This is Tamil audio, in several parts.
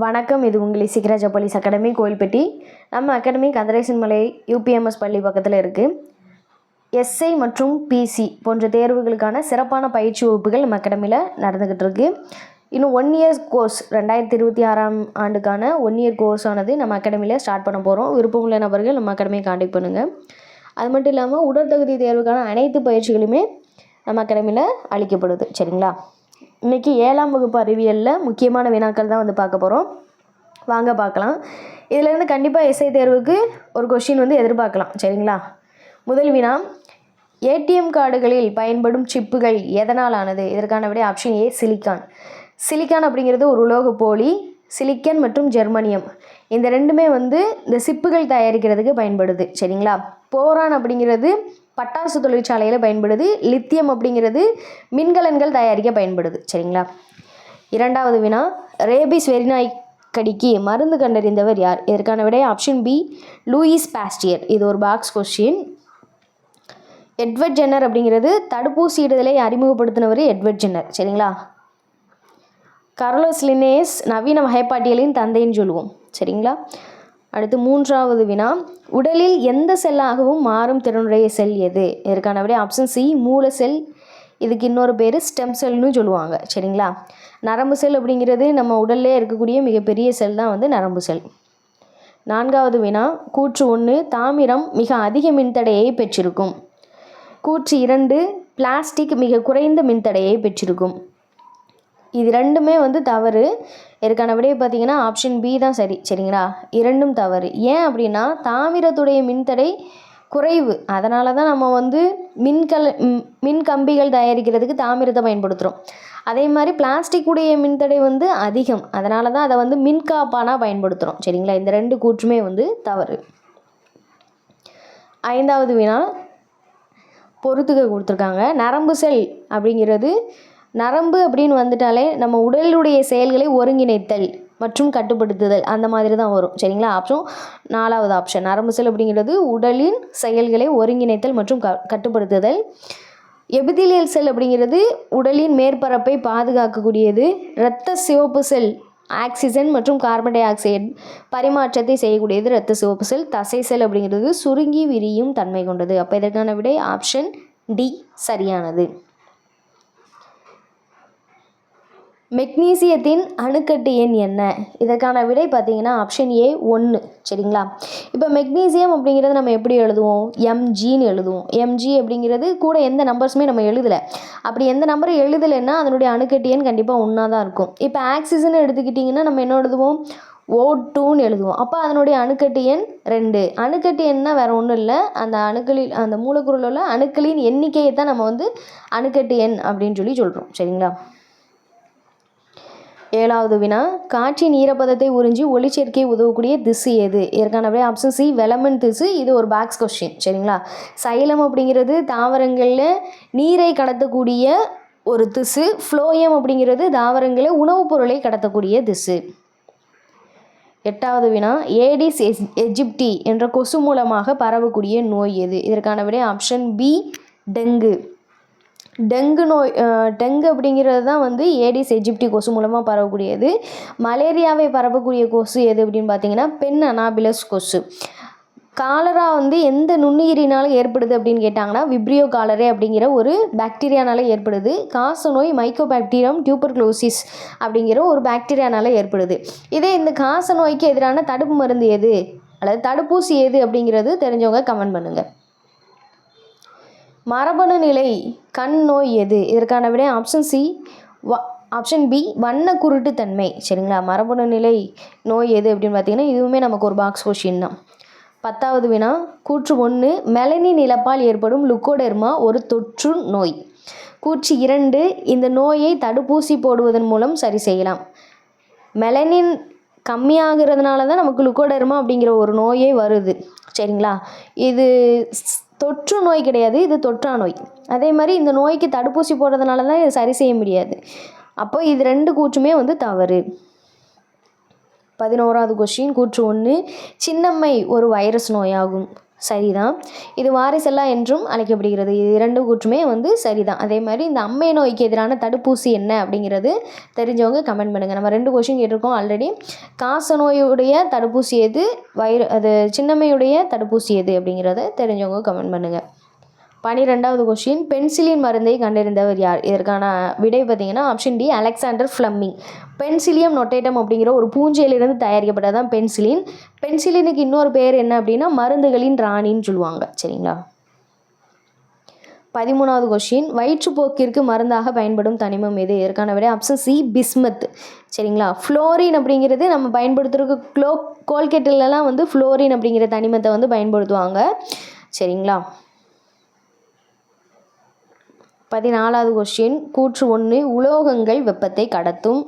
வணக்கம். இது உங்கள் சிக்கராஜா போலீஸ் அகாடமி கோயில்பட்டி. நம்ம அகாடமி கந்தரேசன் மலை யூபிஎம்எஸ் பள்ளி பக்கத்தில் இருக்குது எஸ்ஐ மற்றும் பிசி போன்ற தேர்வுகளுக்கான சிறப்பான பயிற்சி வகுப்புகள் நம்ம அகாடமியில் நடந்துக்கிட்டு இருக்கு. இன்னும் ஒன் இயர் கோர்ஸ் ரெண்டாயிரத்தி இருபத்தி ஆறாம் ஆண்டுக்கான ஒன் இயர் கோர்ஸ் ஆனது நம்ம அகாடமியில் ஸ்டார்ட் பண்ண போகிறோம் விருப்பமுள்ள நபர்கள் நம்ம அகாடமியை காண்டக்ட் பண்ணுங்கள் அது மட்டும் இல்லாமல் உடற்தகுதி தேர்வுக்கான அனைத்து பயிற்சிகளுமே நம்ம அகாடமியில் அளிக்கப்படுது. சரிங்களா? இன்றைக்கி ஏழாம் வகுப்பு அறிவியலில் முக்கியமான வினாக்கள் தான் வந்து பார்க்க போகிறோம் வாங்க பார்க்கலாம். இதிலேருந்து கண்டிப்பாக எஸ்ஐ தேர்வுக்கு ஒரு கொஷின் வந்து எதிர்பார்க்கலாம். சரிங்களா? முதல் வினா ஏடிஎம் கார்டுகளில் பயன்படும் சிப்புகள் எதனால் ஆனது இதற்கான விட ஆப்ஷன் ஏ சிலிக்கான் சிலிக்கான் அப்படிங்கிறது ஒரு உலோக போலி சிலிக்கன் மற்றும் ஜெர்மனியம் இந்த ரெண்டுமே வந்து இந்த சிப்புகள் தயாரிக்கிறதுக்கு பயன்படுது. சரிங்களா? போரான் அப்படிங்கிறது பட்டாசு தொழிற்சாலையில் பயன்படுது லித்தியம் அப்படிங்கிறது மின்கலன்கள் தயாரிக்க பயன்படுது. சரிங்களா? இரண்டாவது வினா ரேபிஸ் வெறிநாய் கடிக்கு மருந்து கண்டறிந்தவர் யார்? இதற்கான விடை ஆப்ஷன் பி லூயிஸ் பாஸ்டியர் இது ஒரு பாக்ஸ் கொஸ்டின் எட்வர்ட் ஜென்னர் அப்படிங்கிறது தடுப்பூசி இடுதலை அறிமுகப்படுத்தினவர் எட்வர்ட் ஜென்னர். சரிங்களா? கார்லோஸ் லினேஸ் நவீன வகைப்பாட்டியலின் தந்தைன்னு சொல்லுவோம். சரிங்களா? அடுத்து மூன்றாவது வினா உடலில் எந்த செல்லாகவும் மாறும் திறனுடைய செல் எது? இதற்கான விட ஆப்ஷன் சி மூல செல். இதுக்கு இன்னொரு பேர் ஸ்டெம் செல்னு சொல்லுவாங்க சரிங்களா? நரம்பு செல் அப்படிங்கிறது நம்ம உடல்லே இருக்கக்கூடிய மிகப்பெரிய செல் தான் வந்து நரம்பு செல். நான்காவது வினா கூற்று ஒன்று தாமிரம் மிக அதிக மின்தடையை பெற்றிருக்கும். கூற்று இரண்டு பிளாஸ்டிக் மிக குறைந்த மின்தடையை பெற்றிருக்கும். இது ரெண்டுமே வந்து தவறு. இதற்கான விடையை பார்த்தீங்கன்னா ஆப்ஷன் பி தான் சரி. சரிங்களா? இரண்டும் தவறு. ஏன் அப்படின்னா தாமிரத்துடைய மின்தடை குறைவு. அதனால தான் நம்ம வந்து மின்கல் மின் கம்பிகள் தயாரிக்கிறதுக்கு தாமிரத்தை பயன்படுத்துகிறோம் அதே மாதிரி பிளாஸ்டிக் உடைய மின்தடை வந்து அதிகம். அதனால தான் அதை வந்து மின்காப்பானாக பயன்படுத்துகிறோம் சரிங்களா? இந்த ரெண்டு கூற்றுமே வந்து தவறு. ஐந்தாவது வினா பொறுத்துக்க கொடுத்துருக்காங்க. நரம்பு செல் அப்படிங்கிறது நரம்பு அப்படின்னு வந்துட்டாலே நம்ம உடலுடைய செயல்களை ஒருங்கிணைத்தல் மற்றும் கட்டுப்படுத்துதல் அந்த மாதிரி தான் வரும். சரிங்களா? ஆப்ஷன் நாலாவது ஆப்ஷன் நரம்பு செல் அப்படிங்கிறது உடலின் செயல்களை ஒருங்கிணைத்தல் மற்றும் க கட்டுப்படுத்துதல். எபிதிலியல் செல் அப்படிங்கிறது உடலின் மேற்பரப்பை பாதுகாக்கக்கூடியது. இரத்த சிவப்பு செல் ஆக்சிஜன் மற்றும் கார்பன் டை ஆக்சைடு பரிமாற்றத்தை செய்யக்கூடியது. இரத்த சிவப்பு செல் தசை செல் அப்படிங்கிறது சுருங்கி விரியும் தன்மை கொண்டது. அப்போ இதற்கான விடை ஆப்ஷன் டி சரியானது. மெக்னீசியத்தின் அணுக்கட்டு எண் என்ன? இதற்கான விடை பார்த்தீங்கன்னா ஆப்ஷன் ஏ ஒன்று சரிங்களா? இப்போ மெக்னீசியம் அப்படிங்கிறது நம்ம எப்படி எழுதுவோம்? எம்ஜின்னு எழுதுவோம். எம்ஜி அப்படிங்கிறது கூட எந்த நம்பர்ஸுமே நம்ம எழுதலை. அப்படி எந்த நம்பரும் எழுதலைன்னா அதனுடைய அணுக்கட்டு எண் கண்டிப்பாக ஒன்றா தான் இருக்கும். இப்போ ஆக்சிஜன் எடுத்துக்கிட்டிங்கன்னா நம்ம என்ன எழுதுவோம்? ஓ டூன்னு எழுதுவோம். அப்போ அதனுடைய அணுக்கட்டு எண் ரெண்டு. அணுக்கட்டு எண்ணால் வேறு ஒன்றும் இல்லை. அந்த அணுக்களில் அந்த மூலக்கூறில் உள்ள அணுக்களின் எண்ணிக்கையை தான் நம்ம வந்து அணுக்கட்டு எண் அப்படின்னு சொல்லி சொல்கிறோம் சரிங்களா? ஏழாவது வினா காற்றின் ஈரப்பதத்தை உறிஞ்சி ஒளிச்சேர்க்கை உதவக்கூடிய திசு எது? இதற்கான ஆப்ஷன் சி வெலமன் திசு. இது ஒரு பாக்ஸ் கொஸ்டின் சரிங்களா? சைலம் அப்படிங்கிறது தாவரங்களில் நீரை கடத்தக்கூடிய ஒரு திசு. ஃப்ளோயம் அப்படிங்கிறது தாவரங்களில் உணவுப் பொருளை கடத்தக்கூடிய திசு. எட்டாவது வினா ஏடிஸ் எஸ் எஜிப்டி என்ற கொசு மூலமாக பரவக்கூடிய நோய் எது? இதற்கான விடை ஆப்ஷன் பி டெங்கு. டெங்கு நோய் டெங்கு அப்படிங்கிறது தான் வந்து ஏடிஸ் எஜிப்டி கொசு மூலமாக பரவக்கூடியது. மலேரியாவை பரவக்கூடிய கொசு எது அப்படின்னு பார்த்தீங்கன்னா பெண் அனாபிலஸ் கொசு. காலரா வந்து எந்த நுண்ணுயிரினால் ஏற்படுது அப்படின்னு கேட்டாங்கன்னா விப்ரியோ காலரே அப்படிங்கிற ஒரு பாக்டீரியானால் ஏற்படுது. காச நோய் மைக்கோபாக்டீரியம் டியூபர்க்ளோசிஸ் அப்படிங்கிற ஒரு பாக்டீரியானால் ஏற்படுது. இதே இந்த காச நோய்க்கு எதிரான தடுப்பு மருந்து எது? அல்லது தடுப்பூசி எது அப்படிங்கிறது தெரிஞ்சவங்க கமெண்ட் பண்ணுங்கள் மரபணு நிலை கண் நோய் எது? இதற்கான விட ஆப்ஷன் சி வ ஆப்ஷன் பி வண்ண குருட்டுத்தன்மை சரிங்களா? மரபணு நிலை நோய் எது அப்படின்னு பார்த்தீங்கன்னா இதுவுமே நமக்கு ஒரு பாக்ஸ் கொஷின் தான். பத்தாவது வினா கூற்று ஒன்று மெலனின் இழப்பால் ஏற்படும் லுக்கோடெர்மா ஒரு தொற்று நோய். கூற்று இரண்டு இந்த நோயை தடுப்பூசி போடுவதன் மூலம் சரி செய்யலாம். மெலனின் கம்மியாகிறதுனால தான் நமக்கு லுக்கோடெர்மா அப்படிங்கிற ஒரு நோயே வருது. சரிங்களா? இது ஸ்- தொற்று நோய் கிடையாது இது தொற்றா நோய். அதே மாதிரி இந்த நோய்க்கு தடுப்பூசி போடுறதுனால தான் இது சரி செய்ய முடியாது. அப்போ இது ரெண்டு கூற்றுமே வந்து தவறு. பதினோராவது கொஷின் கூற்று ஒன்று சின்னம்மை ஒரு வைரஸ் நோயாகும். சரிதான். இது வாரிசெல்லாம் என்றும் அழைக்கப்படுகிறது. இது இரண்டு கூற்றுமே வந்து சரிதான். அதே மாதிரி இந்த அம்மை நோய்க்கு எதிரான தடுப்பூசி என்ன அப்படிங்கிறது தெரிஞ்சவங்க கமெண்ட் பண்ணுங்கள் நம்ம ரெண்டு கொஷின் கேட்டிருக்கோம் ஆல்ரெடி காச நோயுடைய தடுப்பூசி எது? வயிறு அது சின்னம்மையுடைய தடுப்பூசி எது அப்படிங்கிறத தெரிஞ்சவங்க கமெண்ட் பண்ணுங்கள் பனிரெண்டாவது கொஷின் பென்சிலின் மருந்தை கண்டறிந்தவர் யார்? இதற்கான விடை பார்த்தீங்கன்னா option D Alexander Fleming penicillium notatum அப்படிங்கிற ஒரு பூஞ்சையிலிருந்து தயாரிக்கப்பட்டது தான் பென்சிலின். பென்சிலினுக்கு இன்னொரு பேர் என்ன அப்படின்னா மருந்துகளின் ராணின்னு சொல்லுவாங்க. சரிங்களா? பதிமூணாவது கொஷின் வயிற்றுப்போக்கிற்கு மருந்தாக பயன்படும் தனிமம் எது? இதற்கான விட ஆப்ஷன் சி பிஸ்மத். சரிங்களா? ஃப்ளோரின் அப்படிங்கிறது நம்ம பயன்படுத்துகிற க்ளோ கோல்கெட்டிலலாம் வந்து ஃப்ளோரின் அப்படிங்கிற தனிமத்தை வந்து பயன்படுத்துவாங்க. சரிங்களா? பதினாலாவது கொஸ்டின் கூற்று ஒன்று உலோகங்கள் வெப்பத்தை கடத்தும்.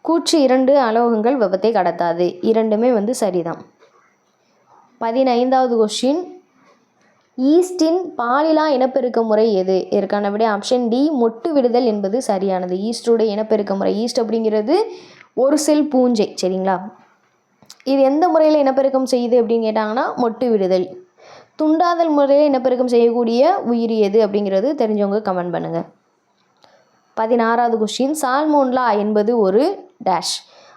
கூற்று இரண்டு அலோகங்கள் வெப்பத்தை கடத்தாது. இரண்டுமே வந்து சரிதான். பதினைந்தாவது கொஸ்டின் ஈஸ்டின் பாலிலா இனப்பெருக்க முறை எது? இதற்கான விட ஆப்ஷன் டி மொட்டு விடுதல் என்பது சரியானது. ஈஸ்டோட இனப்பெருக்க முறை. ஈஸ்ட் அப்படிங்கிறது ஒரு செல் பூஞ்சை சரிங்களா? இது எந்த முறையில் இனப்பெருக்கம் செய்யுது அப்படின்னு கேட்டாங்கன்னா மொட்டு விடுதல். துண்டாதல் முறையில் இனப்பெருக்கம் செய்யக்கூடிய உயிரி எது அப்படிங்கிறது தெரிஞ்சவங்க கமெண்ட் பண்ணுங்கள் பதினாறாவது கொஸ்டின் சால்மோன்லா என்பது ஒரு டேஷ்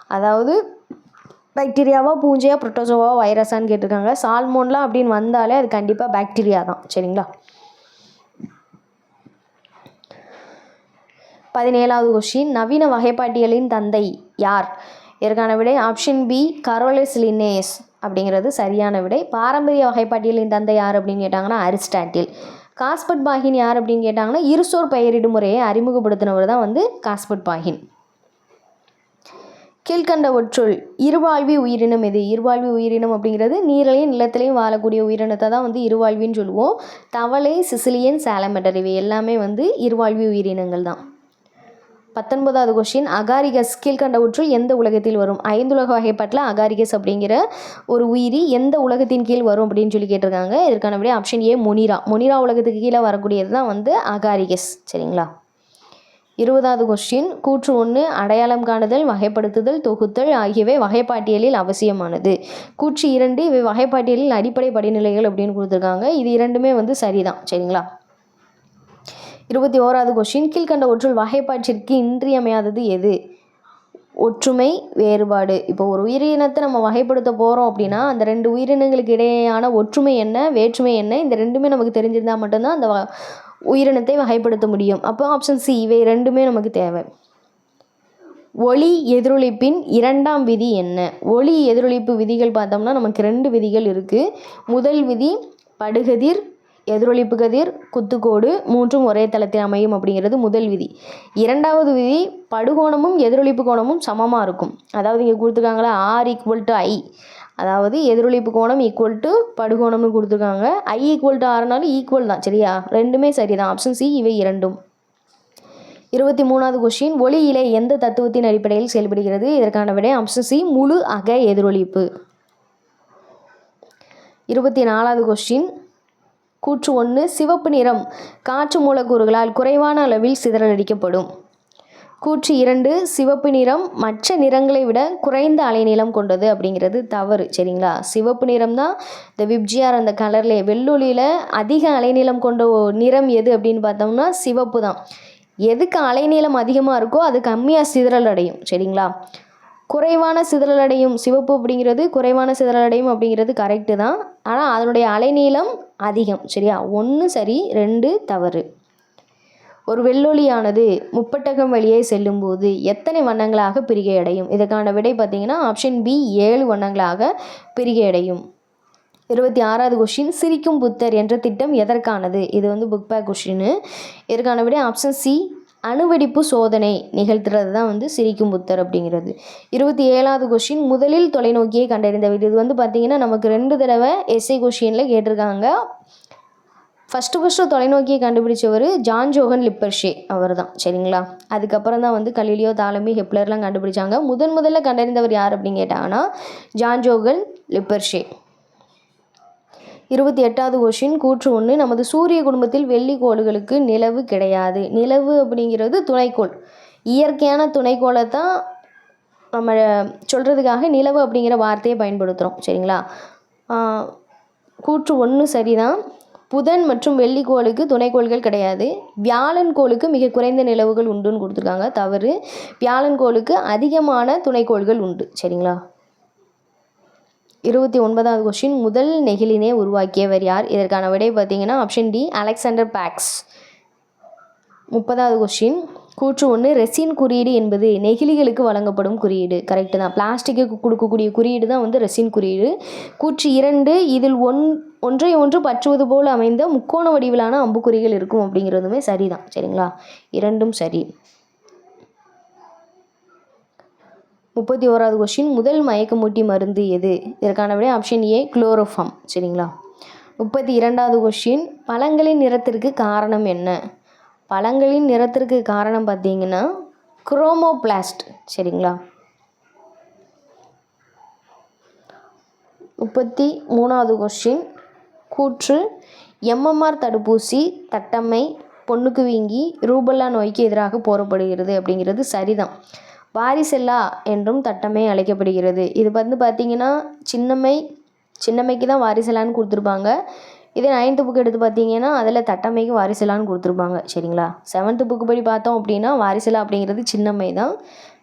அதாவது பாக்டீரியாவா பூஞ்சையா புரோட்டோசோவா வைரஸான்னு கேட்டிருக்காங்க. சால்மோன்லா அப்படின்னு வந்தாலே அது கண்டிப்பாக பாக்டீரியா தான். சரிங்களா? பதினேழாவது கொஸ்டின் நவீன வகைப்பாட்டியலின் தந்தை யார்? இதற்கான விடை ஆப்ஷன் பி கரோலிஸ் லினேஸ் அப்படிங்கிறது சரியான விடை. பாரம்பரிய வகைப்பாட்டியலின் தந்தை யார் அப்படின்னு கேட்டாங்கன்னா அரிஸ்டாட்டில். காஸ்பட் பாகின் யார் அப்படின்னு கேட்டாங்கன்னா இருசோர் பெயரிடும் முறையை அறிமுகப்படுத்தினவர் தான் வந்து காஸ்பட் பாகின். கீழ்கண்ட ஒற்றுள் இருவாழ்வி உயிரினம் எது? இருவாழ்வி உயிரினம் அப்படிங்கிறது நீரிலையும் நிலத்திலையும் வாழக்கூடிய உயிரினத்தை தான் வந்து இருவாழ்வின்னு சொல்லுவோம். தவளை சிசிலியன் சாலமெண்டர் இவை எல்லாமே வந்து இருவாழ்வி உயிரினங்கள் தான். பத்தொன்பதாவது கொஷின் அகாரிகஸ் கீழ்கண்டவற்றுள் எந்த உலகத்தில் வரும்? ஐந்துலக வகைப்பாட்டில் அகாரிகஸ் அப்படிங்கிற ஒரு உயிரி எந்த உலகத்தின் கீழ் வரும் அப்படின்னு சொல்லி கேட்டிருக்காங்க. இதற்கான விட ஆப்ஷன் ஏ முனிரா. முனிரா உலகத்துக்கு கீழே வரக்கூடியது தான் வந்து அகாரிகஸ். சரிங்களா? இருபதாவது கொஸ்டின் கூற்று ஒன்று அடையாளம் காணுதல் வகைப்படுத்துதல் தொகுத்தல் ஆகியவை வகைப்பாட்டியலில் அவசியமானது. கூற்று இரண்டு இவை வகைப்பாட்டியலில் அடிப்படை படிநிலைகள் அப்படின்னு கொடுத்துருக்காங்க. இது இரண்டுமே வந்து சரிதான். சரிங்களா? இருபத்தி ஓராவது கொஷின் கீழ்கண்ட ஒற்றுள் வகைப்பாட்டிற்கு இன்றியமையாதது எது? ஒற்றுமை வேறுபாடு. இப்போ ஒரு உயிரினத்தை நம்ம வகைப்படுத்த போகிறோம் அப்படின்னா அந்த ரெண்டு உயிரினங்களுக்கு இடையேயான ஒற்றுமை என்ன வேற்றுமை என்ன இந்த ரெண்டுமே நமக்கு தெரிஞ்சிருந்தால் மட்டும்தான் அந்த வ- உயிரினத்தை வகைப்படுத்த முடியும். அப்போ ஆப்ஷன் சி இவை ரெண்டுமே நமக்கு தேவை. ஒளி எதிரொலிப்பின் இரண்டாம் விதி என்ன? ஒளி எதிரொலிப்பு விதிகள் பார்த்தோம்னா நமக்கு ரெண்டு விதிகள் இருக்குது முதல் விதி படுகதிர் எதிரொலிப்பு கதிர் குத்துக்கோடு மூன்றும் ஒரே தளத்தில் அமையும் அப்படிங்கிறது முதல் விதி. இரண்டாவது விதி படுகோணமும் எதிரொலிப்பு கோணமும் சமமாக இருக்கும். அதாவது இங்கே கொடுத்துருக்காங்களா ஆர் ஈக்குவல் டு ஐ அதாவது எதிரொலிப்பு கோணம் ஈக்குவல் டு படுகோணம்னு கொடுத்துருக்காங்க. ஐ ஈக்குவல் டு ஆறுனாலும் ஈக்குவல் தான் சரியா? ரெண்டுமே சரி தான் ஆப்ஷன் சி இவை இரண்டும். இருபத்தி மூணாவது கொஸ்டின் ஒளியிலே எந்த தத்துவத்தின் அடிப்படையில் செயல்படுகிறது? இதற்கான விடை ஆப்ஷன் சி முழு அக எதிரொலிப்பு. இருபத்தி நாலாவது கொஸ்டின் கூற்று ஒன்று சிவப்பு நிறம். காற்று மூலக்கூறுகளால் குறைவான அளவில் சிதறடிக்கப்படும். கூற்று இரண்டு சிவப்பு நிறம் மற்ற நிறங்களை விட குறைந்த அலைநீளம் கொண்டது அப்படிங்கிறது தவறு சரிங்களா? சிவப்பு நிறம் தான் இந்த விப்ஜிஆர் அந்த கலர்லேயே வெள்ளொளியில் அதிக அலைநீளம் கொண்ட நிறம் எது அப்படின்னு பார்த்தோம்னா சிவப்பு தான். எதுக்கு அலைநீளம் அதிகமாக இருக்கோ அது கம்மியாக சிதறல் அடையும் சரிங்களா? குறைவான சிதறல் அடையும் சிவப்பு அப்படிங்கிறது குறைவான சிதறல் அடையும் அப்படிங்கிறது கரெக்டு தான். ஆனால் அதனுடைய அலைநீளம் அதிகம் சரியா? ஒன்று சரி ரெண்டு தவறு. ஒரு வெள்ளொளியானது முப்பட்டகம் வழியே செல்லும்போது எத்தனை வண்ணங்களாக பிரிகை அடையும் இதற்கான விடை பார்த்தீங்கன்னா ஆப்ஷன் பி ஏழு வண்ணங்களாக பிரிகை அடையும் இருபத்தி ஆறாவது கொஷின் சிரிக்கும் புத்தர் என்ற திட்டம் எதற்கானது? இது வந்து புக் பேக் கொஷின்னு இதற்கான விட ஆப்ஷன் சி அணுவெடிப்பு சோதனை நிகழ்த்துறது தான் வந்து சிரிக்கும் புத்தர் அப்படிங்கிறது. இருபத்தி ஏழாவது கொஷின் முதலில் தொலைநோக்கியை கண்டறிந்தவர் இது வந்து பார்த்திங்கன்னா நமக்கு ரெண்டு தடவை எஸ்ஐ கொஷினில் கேட்டிருக்காங்க. ஃபஸ்ட்டு ஃபஸ்ட்டு தொலைநோக்கியை கண்டுபிடிச்சவர் ஜான் ஜோகன் லிப்பர்ஷே அவர் தான் சரிங்களா? அதுக்கப்புறம் தான் வந்து கலிலியோ தாலமி ஹெப்லர்லாம் கண்டுபிடிச்சாங்க. முதன் முதல்ல கண்டறிந்தவர் யார் அப்படின்னு கேட்டாங்கன்னா ஜான் ஜோகன் லிப்பர்ஷே. இருபத்தி எட்டாவது கொஷின் கூற்று ஒன்று நமது சூரிய குடும்பத்தில் வெள்ளி கோள்களுக்கு நிலவு கிடையாது. நிலவு அப்படிங்கிறது துணைக்கோள். இயற்கையான துணைக்கோளை தான் நம்ம சொல்கிறதுக்காக நிலவு அப்படிங்கிற வார்த்தையை பயன்படுத்துகிறோம் சரிங்களா? கூற்று ஒன்று சரிதான். புதன் மற்றும் வெள்ளிக்கோளுக்கு துணைக்கோள்கள் கிடையாது. வியாழன் கோளுக்கு மிக குறைந்த நிலவுகள் உண்டுன்னு கொடுத்துருக்காங்க. தவறு. வியாழன் கோளுக்கு அதிகமான துணைக்கோள்கள் உண்டு. சரிங்களா? இருபத்தி ஒன்பதாவது கொஸ்டின் முதல் நெகிழினை உருவாக்கியவர் யார்? இதற்கான விடை பார்த்தீங்கன்னா ஆப்ஷன் டி அலெக்சாண்டர் பேக்ஸ் முப்பதாவது கொஸ்டின் கூற்று ஒன்று ரெசின் குறியீடு என்பது நெகிழிகளுக்கு வழங்கப்படும் குறியீடு. கரெக்டு தான். பிளாஸ்டிக்கு கொடுக்கக்கூடிய குறியீடு தான் வந்து ரெசின் குறியீடு. கூற்று இரண்டு இதில் ஒன் ஒன்றை ஒன்று பற்றுவது போல் அமைந்த முக்கோண வடிவிலான அம்புக்குறிகள் இருக்கும் அப்படிங்கிறதுமே சரிதான். சரிங்களா? இரண்டும் சரி. முப்பத்தி ஓராவது கொஷின் முதல் மயக்கமூட்டி மருந்து எது? இதற்கான விட ஆப்ஷன் ஏ குளோரோஃபார்ம் சரிங்களா? முப்பத்தி இரண்டாவது கொஷின் பழங்களின் நிறத்திற்கு காரணம் என்ன? பழங்களின் நிறத்திற்கு காரணம் பார்த்தீங்கன்னா குரோமோபிளாஸ்ட் சரிங்களா? முப்பத்தி மூணாவது கொஷின் கூற்று எம்எம்ஆர் தடுப்பூசி தட்டம்மை பொண்ணுக்கு வீங்கி ரூபல்லா நோய்க்கு எதிராக போறப்படுகிறது அப்படிங்கிறது சரிதான். வாரிசெல்லா என்றும் தட்டம்மை அழைக்கப்படுகிறது. இது வந்து பார்த்திங்கன்னா சின்னம்மை சின்னம்மைக்கு தான் வாரிசெல்லான்னு கொடுத்துருப்பாங்க. இதே நைன்த்து புக் எடுத்து பார்த்தீங்கன்னா அதில் தட்டம்மைக்கு வாரிசெல்லான்னு கொடுத்துருப்பாங்க. சரிங்களா? செவன்த்து புக்கு படி பார்த்தோம் அப்படின்னா வாரிசெல்லா அப்படிங்கிறது சின்னம்மை தான்.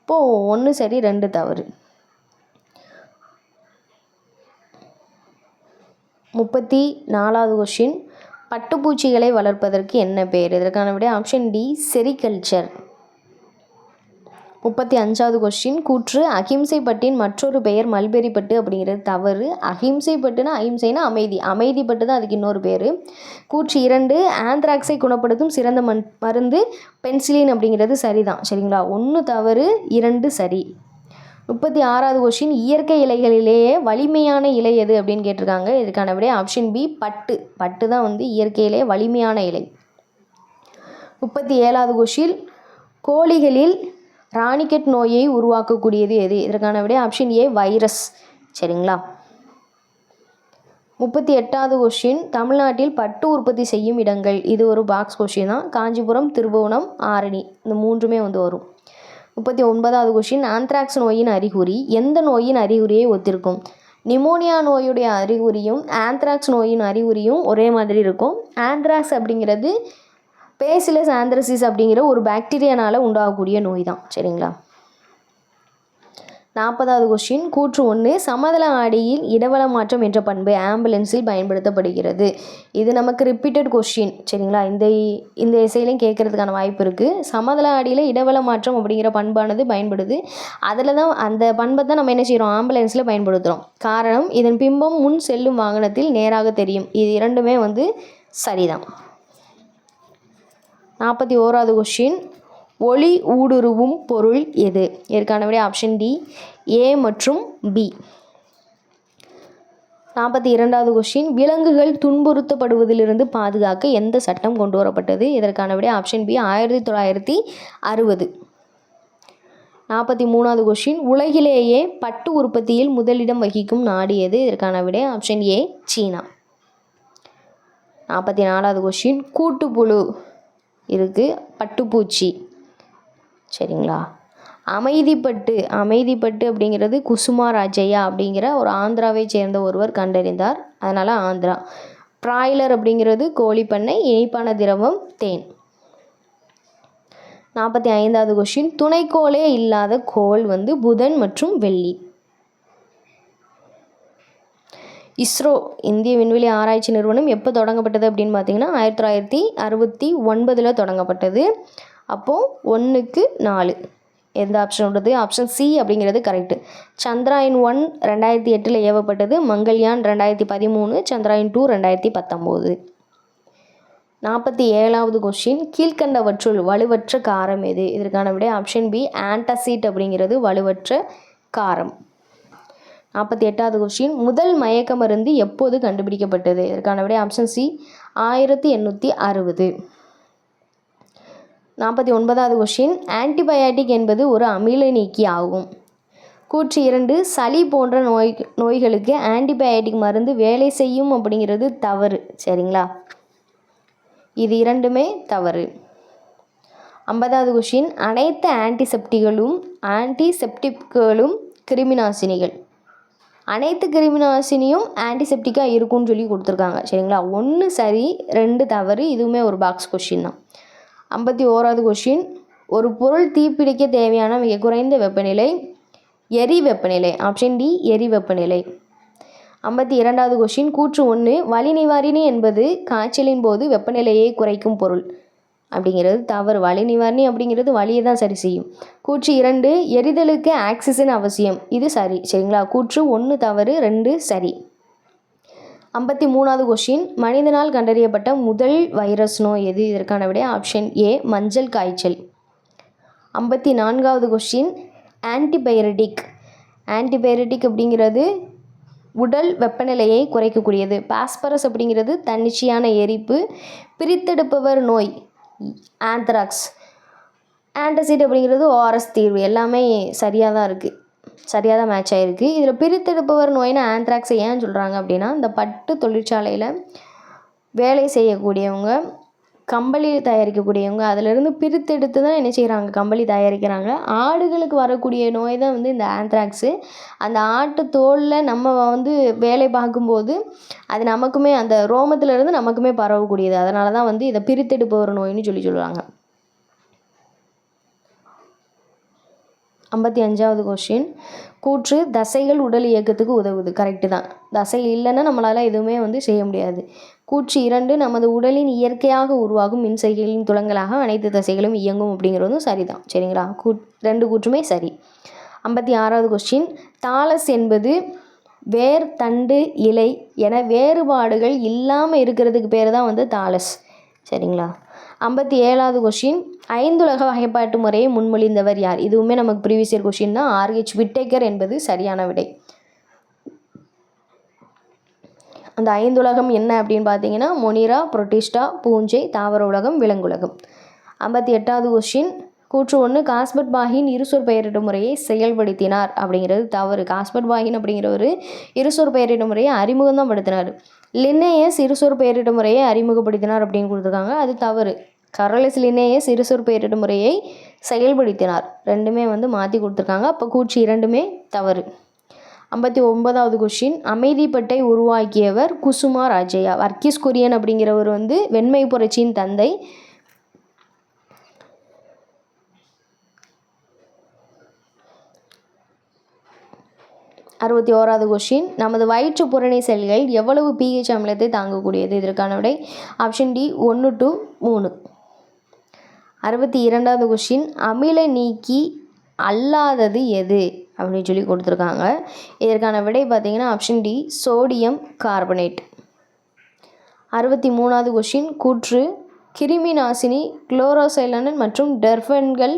இப்போது ஒன்று சரி ரெண்டு தவறு. முப்பத்தி நாலாவது கொஷின் பட்டுப்பூச்சிகளை வளர்ப்பதற்கு என்ன பேர் இதற்கான விட ஆப்ஷன் டி செரிகல்ச்சர் முப்பத்தி அஞ்சாவது கொஸ்டின் கூற்று அகிம்சை பட்டின் மற்றொரு பெயர் மல்பெரி பட்டு அப்படிங்கிறது தவறு. அகிம்சை பட்டுனா அகிம்சைனா அமைதி. அமைதி பட்டு தான் அதுக்கு இன்னொரு பேர். கூற்று இரண்டு ஆந்த்ராக்ஸை குணப்படுத்தும் சிறந்த மண் மருந்து பென்சிலின் அப்படிங்கிறது சரிதான். சரிங்களா? ஒன்று தவறு இரண்டு சரி. முப்பத்தி ஆறாவது கொஷின் இயற்கை இலைகளிலேயே வலிமையான இலை எது அப்படின்னு கேட்டிருக்காங்க. இதுக்கான விட ஆப்ஷன் பி பட்டு. பட்டு தான் வந்து இயற்கையிலே வலிமையான இலை. முப்பத்தி ஏழாவது கொஷின் கோழிகளில் ராணிக்கெட் நோயை உருவாக்கக்கூடியது எது? இதற்கான விட ஆப்ஷன் ஏ வைரஸ் சரிங்களா? முப்பத்தி எட்டாவது கொஷின் தமிழ்நாட்டில் பட்டு உற்பத்தி செய்யும் இடங்கள். இது ஒரு பாக்ஸ் கொஷின் தான். காஞ்சிபுரம் திருபுவனம் ஆரணி. இந்த மூன்றுமே வந்து வரும். முப்பத்தி ஒன்பதாவது கொஷின் ஆந்த்ராக்ஸ் நோயின் அறிகுறி. எந்த நோயின் அறிகுறியை ஒத்திருக்கும்? நிமோனியா நோயுடைய அறிகுறியும் ஆந்த்ராக்ஸ் நோயின் அறிகுறியும் ஒரே மாதிரி இருக்கும். ஆந்த்ராக்ஸ் அப்படிங்கிறது பேசிலஸ் ஆந்த்ரசிஸ் அப்படிங்கிற ஒரு பாக்டீரியானால் உண்டாகக்கூடிய நோய் தான் சரிங்களா? நாற்பதாவது கொஸ்டின் கூற்று ஒன்று சமதள ஆடியில் இடவள மாற்றம் என்ற பண்பு ஆம்புலன்ஸில் பயன்படுத்தப்படுகிறது. இது நமக்கு ரிப்பீட்டட் கொஸ்டின் சரிங்களா? இந்த இந்த இசையிலையும் கேட்குறதுக்கான வாய்ப்பு இருக்குது சமதள ஆடியில் இடவள மாற்றம் அப்படிங்கிற பண்பானது பயன்படுது. அதில் தான் அந்த பண்பை தான் நம்ம என்ன செய்கிறோம் ஆம்புலன்ஸில் பயன்படுத்துகிறோம் காரணம் இதன் பிம்பம் முன் செல்லும் வாகனத்தில் நேராக தெரியும். இது இரண்டுமே வந்து சரிதான். நாற்பத்தி ஓராவது கொஷின் ஒளி ஊடுருவும் பொருள் எது? இதற்கான விட ஆப்ஷன் டி ஏ மற்றும் பி நாற்பத்தி இரண்டாவது கொஷின் விலங்குகள் துன்புறுத்தப்படுவதிலிருந்து பாதுகாக்க எந்த சட்டம் கொண்டு வரப்பட்டது? இதற்கான விட ஆப்ஷன் பி ஆயிரத்தி தொள்ளாயிரத்தி அறுபது. நாற்பத்தி மூணாவது கொஷின் உலகிலேயே பட்டு உற்பத்தியில் முதலிடம் வகிக்கும் நாடு எது? இதற்கான விட ஆப்ஷன் ஏ சீனா. நாற்பத்தி நாலாவது கொஷின் கூட்டுப்புழு. இருக்குது பட்டுப்பூச்சி. சரிங்களா? அமைதிப்பட்டு அமைதிப்பட்டு அப்படிங்கிறது குசுமா ராஜையா அப்படிங்கிற ஒரு ஆந்திராவை சேர்ந்த ஒருவர் கண்டறிந்தார். அதனால் ஆந்திரா. ப்ராய்லர் அப்படிங்கிறது கோழிப்பண்ணை இனிப்பான திரவம் தேன். நாற்பத்தி ஐந்தாவது கொஷின் துணைக்கோளே இல்லாத கோள் வந்து புதன் மற்றும் வெள்ளி. இஸ்ரோ இந்திய விண்வெளி ஆராய்ச்சி நிறுவனம் எப்போ தொடங்கப்பட்டது அப்படின்னு பார்த்தீங்கன்னா ஆயிரத்தி தொள்ளாயிரத்தி அறுபத்தி ஒன்பதில் தொடங்கப்பட்டது. அப்போது ஒன்றுக்கு நாலு. எந்த ஆப்ஷன் உள்ளது? ஆப்ஷன் சி அப்படிங்கிறது கரெக்டு சந்திராயன் ஒன் ரெண்டாயிரத்தி எட்டில் ஏவப்பட்டது. மங்கள்யான் ரெண்டாயிரத்தி பதிமூணு சந்திராயன் டூ ரெண்டாயிரத்தி பத்தொம்போது நாற்பத்தி ஏழாவது கொஷின் கீழ்கண்டவற்றுள் வலுவற்ற காரம் எது? இதற்கான விட ஆப்ஷன் பி ஆன்டசீட் அப்படிங்கிறது வலுவற்ற காரம். நாற்பத்தி எட்டாவது கொஸ்டின் முதல் மயக்க மருந்து எப்போது கண்டுபிடிக்கப்பட்டது? இதற்கான விட ஆப்ஷன் சி ஆயிரத்தி எண்ணூற்றி அறுபது. நாற்பத்தி ஒன்பதாவது கொஷின் ஆன்டிபயாட்டிக் என்பது ஒரு அமில நீக்கி ஆகும். கூற்று இரண்டு சளி போன்ற நோய் நோய்களுக்கு ஆன்டிபயாட்டிக் மருந்து வேலை செய்யும் அப்படிங்கிறது தவறு. சரிங்களா? இது இரண்டுமே தவறு. ஐம்பதாவது கொஷின் அனைத்து ஆன்டிசெப்டிகளும் ஆன்டிசெப்டிக்களும் கிருமிநாசினிகள். அனைத்து கிருமி நாசினியும் ஆன்டிசெப்டிக்காக இருக்கும்னு சொல்லி கொடுத்துருக்காங்க. சரிங்களா? ஒன்று சரி ரெண்டு தவறு இதுவுமே ஒரு பாக்ஸ் கொஷின் தான். ஐம்பத்தி ஓராவது கொஷின் ஒரு பொருள் தீப்பிடிக்க தேவையான மிக குறைந்த வெப்பநிலை எரி வெப்பநிலை ஆப்ஷன் டி எரி வெப்பநிலை. ஐம்பத்தி இரண்டாவது கொஷின் கூற்று ஒன்று வலி நிவாரணி என்பது காய்ச்சலின் போது வெப்பநிலையை குறைக்கும் பொருள். அப்படிங்கிறது தவறு. வலி நிவாரணி அப்படிங்கிறது வலியை தான் சரி செய்யும். கூற்று இரண்டு எரிதலுக்கு ஆக்சிஜன் அவசியம். இது சரி. சரிங்களா? கூற்று ஒன்று தவறு ரெண்டு சரி. ஐம்பத்தி மூணாவது கொஷின் மனிதனால் கண்டறியப்பட்ட முதல் வைரஸ் நோய் எது? இதற்கான விட ஆப்ஷன் ஏ மஞ்சள் காய்ச்சல். ஐம்பத்தி நான்காவது கொஷின் ஆன்டிபயோட்டிக் ஆன்டிபயோட்டிக் அப்படிங்கிறது உடல் வெப்பநிலையை குறைக்கக்கூடியது. பாஸ்பரஸ் அப்படிங்கிறது தன்னிச்சையான எரிப்பு. பிரித்தெடுப்பவர் நோய். ஆந்த்ராக்ஸ் ஆன்டசிட் அப்படிங்கிறது ஓஆர்எஸ் தீர்வு. எல்லாமே சரியாக தான் இருக்குது சரியாக தான் மேட்ச் ஆகிருக்கு இதில் பிரித்தெடுப்பவர் நோயினா ஆந்த்ராக்ஸை ஏன் சொல்கிறாங்க அப்படின்னா இந்த பட்டு தொழிற்சாலையில் வேலை செய்யக்கூடியவங்க கம்பளி தயாரிக்கக்கூடியவங்க அதிலிருந்து பிரித்தெடுத்து தான் என்ன செய்கிறாங்க கம்பளி தயாரிக்கிறாங்க. ஆடுகளுக்கு வரக்கூடிய நோய் தான் வந்து இந்த ஆந்த்ராக்ஸு அந்த ஆட்டு தோலில் நம்ம வந்து வேலை பார்க்கும்போது அது நமக்குமே அந்த ரோமத்திலேருந்து நமக்குமே பரவக்கூடியது. அதனால தான் வந்து இதை பிரித்தெடுப்பவர் நோயின்னு சொல்லி சொல்லுவாங்க. ஐம்பத்தி அஞ்சாவது கொஷின் கூற்று தசைகள் உடல் இயக்கத்துக்கு உதவுது. கரெக்டு தான். தசை இல்லைன்னா நம்மளால் எதுவுமே வந்து செய்ய முடியாது. கூற்று இரண்டு நமது உடலின் இயற்கையாக உருவாகும் மின்செய்களின் துளங்களாக அனைத்து தசைகளும் இயங்கும் அப்படிங்கிறதும் சரிதான். சரிங்களா? கூ ரெண்டு கூற்றுமே சரி. ஐம்பத்தி ஆறாவது கொஸ்டின் தாலஸ் என்பது வேர் தண்டு இலை என வேறுபாடுகள் இல்லாமல் இருக்கிறதுக்கு பேர் தான் வந்து தாலஸ் சரிங்களா? ஐம்பத்தி ஏழாவது கொஷின் ஐந்துலக வகைப்பாட்டு முறையை முன்மொழிந்தவர் யார்? இதுவுமே நமக்கு ப்ரீவியஸ் இயர் கொஷின் தான். ஆர்ஹெச் விட்டேக்கர் என்பது சரியான விடை. அந்த ஐந்துலகம் என்ன அப்படின்னு பார்த்தீங்கன்னா மொனிரா புரோட்டிஸ்டா பூஞ்சை தாவர உலகம் விலங்குலகம். ஐம்பத்தி எட்டாவது கொஷின் கூற்று ஒன்று காஸ்பட் பாகின் இருசொற் பெயரிடும் முறையை செயல்படுத்தினார் அப்படிங்கிறது தவறு. காஸ்பட் பாகின் அப்படிங்கிறவர் இருசொற் பெயரிடும் முறையை அறிமுகம் தான் படுத்தினார். லின்னேயஸ் இருசொற் பெயரிட முறையை அறிமுகப்படுத்தினார் அப்படின்னு கொடுத்துருக்காங்க. அது தவறு. கரலஸ் லின்னேயஸ் இருசொற் பெயரிட முறையை செயல்படுத்தினார். ரெண்டுமே வந்து மாற்றி கொடுத்துருக்காங்க. அப்போ கூச்சி இரண்டுமே தவறு. ஐம்பத்தி ஒன்பதாவது கொஷின் அமைதிப்பட்டை உருவாக்கியவர் குசுமா ராஜையா. வர்க்கீஸ் குரியன் அப்படிங்கிறவர் வந்து வெண்மை புரட்சியின் தந்தை. அறுபத்தி ஓராவது கொஷின் நமது வயிற்று புறணி செல்கள் எவ்வளவு பிஹெச் அமிலத்தை தாங்கக்கூடியது? இதற்கான விடை ஆப்ஷன் டி ஒன்று டு மூணு. அறுபத்தி இரண்டாவது கொஷின் அமில நீக்கி அல்லாதது எது? அப்படின்னு சொல்லி கொடுத்துருக்காங்க. இதற்கான விடை பார்த்தீங்கன்னா ஆப்ஷன் டி சோடியம் கார்பனேட் அறுபத்தி மூணாவது கொஷின் கூற்று கிருமி நாசினி குளோரோசைலனன் மற்றும் டெர்ஃபன்கள்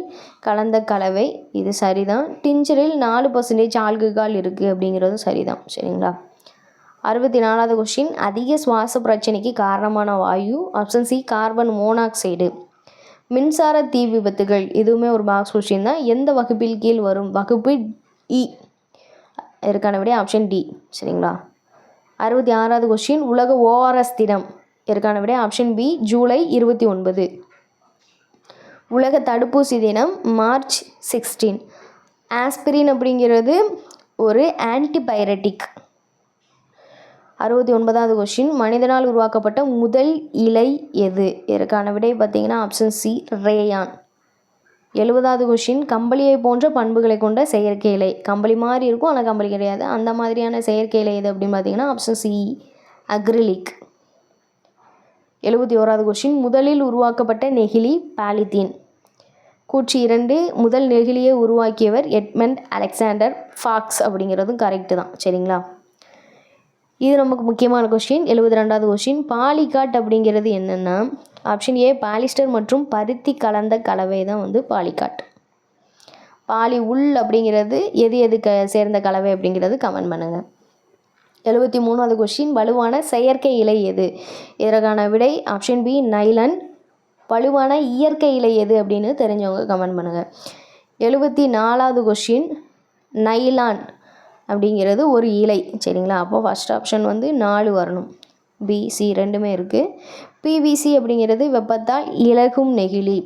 கலந்த கலவை. இது சரிதான். டிஞ்சரில் நாலு பர்சன்டேஜ் ஆல்கஹால் இருக்குது அப்படிங்கிறதும் சரிதான். சரிங்களா? அறுபத்தி நாலாவது கொஷின் அதிக சுவாச பிரச்சனைக்கு காரணமான வாயு ஆப்ஷன் சி கார்பன் மோனாக்சைடு மின்சார தீ விபத்துகள். இதுவுமே ஒரு பாக்ஸ் கொஷின் தான். எந்த வகுப்பில் கீழ் வரும்? வகுப்பு e. இ இதற்கான விட ஆப்ஷன் டி சரிங்களா? அறுபத்தி ஆறாவது கொஷின் உலக ஓஆர்எஸ் தினம். இதற்கான விட ஆப்ஷன் பி ஜூலை இருபத்தி ஒன்பது. உலக தடுப்பூசி தினம் மார்ச் சிக்ஸ்டீன் ஆஸ்பிரின் அப்படிங்கிறது ஒரு ஆன்டிபைரட்டிக் அறுபத்தி ஒன்பதாவது கொஷின் மனிதனால் உருவாக்கப்பட்ட முதல் இலை எது? இதற்கான விடை பார்த்தீங்கன்னா ஆப்ஷன் சி ரேயான். எழுபதாவது கொஷின் கம்பளியை போன்ற பண்புகளை கொண்ட செயற்கை இலை. கம்பளி மாதிரி இருக்கும் ஆனால் கம்பளி கிடையாது. அந்த மாதிரியான செயற்கை இலை எது அப்படின்னு பார்த்தீங்கன்னா ஆப்ஷன் சி அக்ரிலிக் எழுபத்தி ஓராவது கொஷின் முதலில் உருவாக்கப்பட்ட நெகிழி பாலித்தீன். கூற்று இரண்டு முதல் நெகிழியை உருவாக்கியவர் எட்மண்ட் அலெக்சாண்டர் ஃபாக்ஸ் அப்படிங்கிறதும் கரெக்டு தான். சரிங்களா? இது நமக்கு முக்கியமான கொஷின் எழுபத்தி ரெண்டாவது கொஷின் பாலிகாட் அப்படிங்கிறது என்னென்னா ஆப்ஷன் ஏ பாலிஸ்டர் மற்றும் பருத்தி கலந்த கலவை தான் வந்து பாலிகாட். பாலி உள் அப்படிங்கிறது எது எது க சேர்ந்த கலவை அப்படிங்கிறது கமெண்ட் பண்ணுங்கள் எழுபத்தி மூணாவது கொஷின் வலுவான செயற்கை இலை எது? இதற்கான விடை ஆப்ஷன் பி நைலன் வலுவான இயற்கை இலை எது அப்படின்னு தெரிஞ்சவங்க கமெண்ட் பண்ணுங்கள் எழுபத்தி நாலாவது கொஷின் நைலான் அப்படிங்கிறது ஒரு இலை. சரிங்களா? அப்போ ஃபஸ்ட் ஆப்ஷன் வந்து நாலு வரணும். பிசி ரெண்டுமே இருக்குது பிவிசி அப்படிங்கிறது வெப்பத்தால் இலகும் நெகிழி.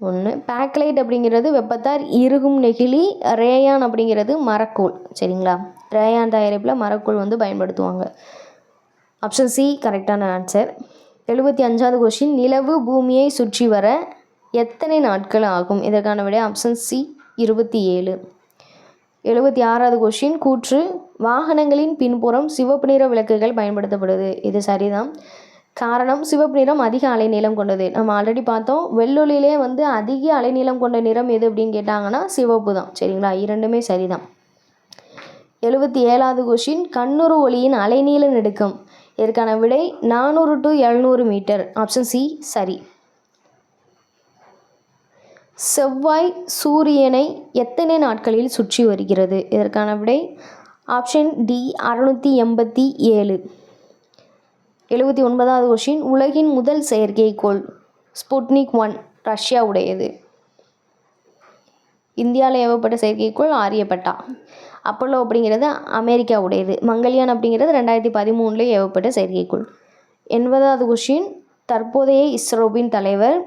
ஒன்று பேக்லைட் அப்படிங்கிறது வெப்பத்தார் இறுகும் நெகிழி. ரேயான் அப்படிங்கிறது மரக்கூழ் சரிங்களா? ரேயான் தயாரிப்பில் மரக்கூழ் வந்து பயன்படுத்துவாங்க. ஆப்ஷன் சி கரெக்டான ஆன்சர் எழுபத்தி அஞ்சாவது கொஷின் நிலவு பூமியை சுற்றி வர எத்தனை நாட்கள் ஆகும்? இதற்கான விட ஆப்ஷன் சி இருபத்தி ஏழு. எழுபத்தி ஆறாவது கொஷின் கூற்று வாகனங்களின் பின்புறம் சிவப்பு நிற விளக்குகள் பயன்படுத்தப்படுது. இது சரிதான். காரணம் சிவப்பு நிறம் அதிக அலைநீளம் கொண்டது. நம்ம ஆல்ரெடி பார்த்தோம் வெள்ளொலியிலே வந்து அதிக அலைநீளம் கொண்ட நிறம் எது அப்படின்னு கேட்டாங்கன்னா சிவப்பு தான். சரிங்களா? இரண்டுமே சரிதான். எழுபத்தி ஏழாவது கொஷின் கண்ணுறு ஒளியின் அலைநீள நெடுக்கம். இதற்கான விடை நானூறு டு எழுநூறு மீட்டர். ஆப்ஷன் சி சரி. செவ்வாய் சூரியனை எத்தனை நாட்களில் சுற்றி வருகிறது? இதற்கான விடை ஆப்ஷன் டி அறுநூற்றி எண்பத்தி ஏழு. எழுபத்தி ஒன்பதாவது கொஷின் உலகின் முதல் செயற்கைக்கோள் ஸ்புட்னிக் ஒன் ரஷ்யா உடையது இந்தியாவில் ஏவப்பட்ட செயற்கைக்கோள் ஆரியப்பட்டா. அப்போலோ அப்படிங்கிறது அமெரிக்கா உடையது மங்கள்யான் அப்படிங்கிறது ரெண்டாயிரத்தி பதிமூணில் ஏவப்பட்ட செயற்கைக்கோள் எண்பதாவது கொஷின் தற்போதைய இஸ்ரோவின் தலைவர்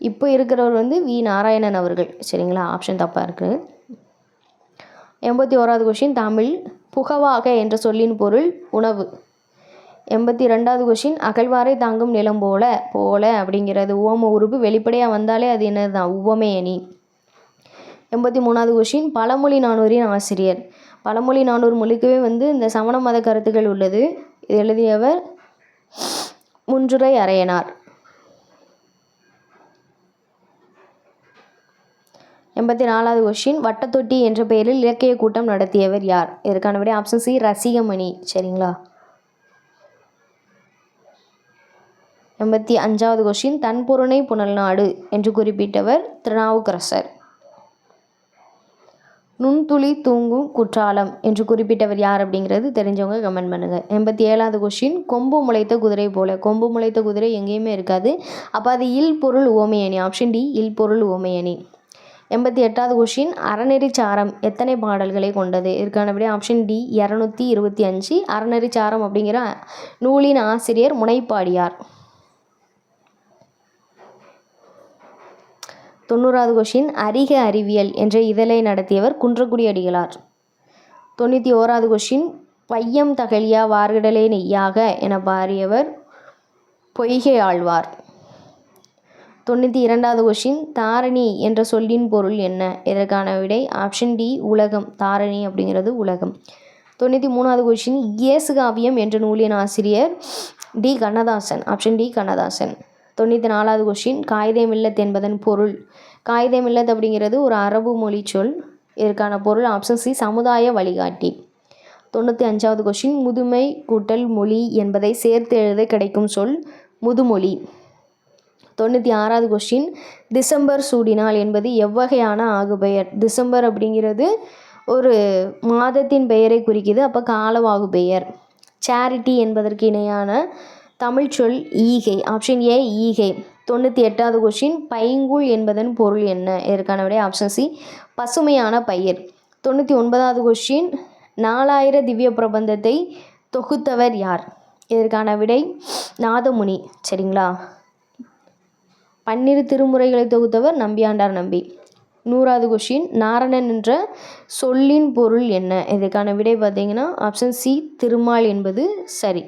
இப்போ இருக்கிறவர் வந்து வி. நாராயணன் அவர்கள். சரிங்களா? ஆப்ஷன் தப்பாக இருக்குது எண்பத்தி ஓராவது கொஷின் தமிழ் புகவாக என்ற சொல்லின் பொருள் உணவு. எண்பத்தி ரெண்டாவது கொஷின் அகழ்வாரை தாங்கும் நிலம் போல போல அப்படிங்கிறது. உவம உறுப்பு வெளிப்படையாக வந்தாலே அது என்னது தான் உவமே அணி. எண்பத்தி மூணாவது கொஷின் பழமொழி நானூரின் ஆசிரியர். பழமொழி நானூறு மொழிக்கவே வந்து இந்த சமண மத கருத்துக்கள் உள்ளது. இது எழுதியவர் முன்றுரை அரையனார். எண்பத்தி நாலாவது கொஷின் வட்டத்தொட்டி என்ற பெயரில் இலக்கிய கூட்டம் நடத்தியவர் யார்? இதற்கான விட ஆப்ஷன் சி ரசிகமணி. சரிங்களா? எண்பத்தி அஞ்சாவது கொஷின் தன்பொருணை புனல்நாடு என்று குறிப்பிட்டவர் திருநாவுக்கரசர். நுண்துளி தூங்கும் குற்றாலம் என்று குறிப்பிட்டவர் யார் அப்படிங்கிறது தெரிஞ்சவங்க கமெண்ட் பண்ணுங்கள் எண்பத்தி ஏழாவது கொஷின் கொம்பு முளைத்த குதிரை போல. கொம்பு முளைத்த குதிரை எங்கேயுமே இருக்காது. அப்போ அது இல் பொருள் ஓமையணி ஆப்ஷன் டி இல் பொருள் ஓமையணி எண்பத்தி எட்டாவது கொஷின் அறநெறிச்சாரம் எத்தனை பாடல்களை கொண்டது? இதற்கானபடி ஆப்ஷன் டி இரநூத்தி இருபத்தி அஞ்சு. அறநெறிச்சாரம் அப்படிங்கிற நூலின் ஆசிரியர் முனைப்பாடியார். தொண்ணூறாவது கொஷின் அறிக அறிவியல் என்ற இதழை நடத்தியவர் குன்றக்குடி அடிகளார். தொண்ணூற்றி ஓராவது கொஷின் பையம் தகலியா வார்கடலே நெய்யாக என பாரியவர் பொய்கை ஆழ்வார். தொண்ணூற்றி இரண்டாவது கொஷின் தாரணி என்ற சொல்லின் பொருள் என்ன? இதற்கான விடை ஆப்ஷன் டி உலகம் தாரணி அப்படிங்கிறது உலகம். தொண்ணூற்றி மூணாவது கொஷின் இயேசு காவியம் என்ற நூலின் ஆசிரியர் D Kannadasan. Option D Kannadasan. தொண்ணூற்றி நாலாவது கொஷின் காயிதே மில்லத் என்பதன் பொருள்? காயிதே மில்லத் அப்படிங்கிறது ஒரு அரபு மொழி சொல். இதற்கான பொருள் ஆப்ஷன் சி சமுதாய வழிகாட்டி. தொண்ணூற்றி அஞ்சாவது கொஷின் முதுமை கூட்டல் மொழி என்பதை சேர்த்து எழுத கிடைக்கும் சொல் முதுமொழி. தொண்ணூற்றி ஆறாவது கொஷின் டிசம்பர் சூடினால் என்பது எவ்வகையான ஆகுபெயர்? டிசம்பர் அப்படிங்கிறது ஒரு மாதத்தின் பெயரை குறிக்குது அப்போ காலவாகு பெயர் சேரிட்டி என்பதற்கு இணையான தமிழ் சொல் ஈகை ஆப்ஷன் ஏ ஈகை. தொண்ணூற்றி எட்டாவது கொஷின் பைங்குள் என்பதன் பொருள் என்ன? இதற்கான விடை ஆப்ஷன் சி பசுமையான பயிர். தொண்ணூற்றி ஒன்பதாவது கொஷின் நாலாயிர திவ்ய பிரபந்தத்தை தொகுத்தவர் யார்? இதற்கான விடை நாதமுனி. சரிங்களா? பன்னிரு திருமுறைகளை தொகுத்தவர் நம்பியாண்டார் நம்பி. நூறாவது கொஷின் நாரணன் என்ற சொல்லின் பொருள் என்ன? இதற்கான விடை பார்த்தீங்கன்னா ஆப்ஷன் சி திருமால் என்பது சரி.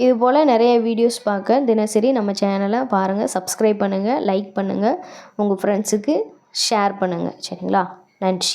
இது போல் நிறைய வீடியோஸ் பார்க்க தினசரி நம்ம சேனலை பாருங்கள் சப்ஸ்கிரைப் பண்ணுங்கள் லைக் பண்ணுங்கள் உங்கள் ஃப்ரெண்ட்ஸுக்கு ஷேர் பண்ணுங்கள் சரிங்களா? நன்றி.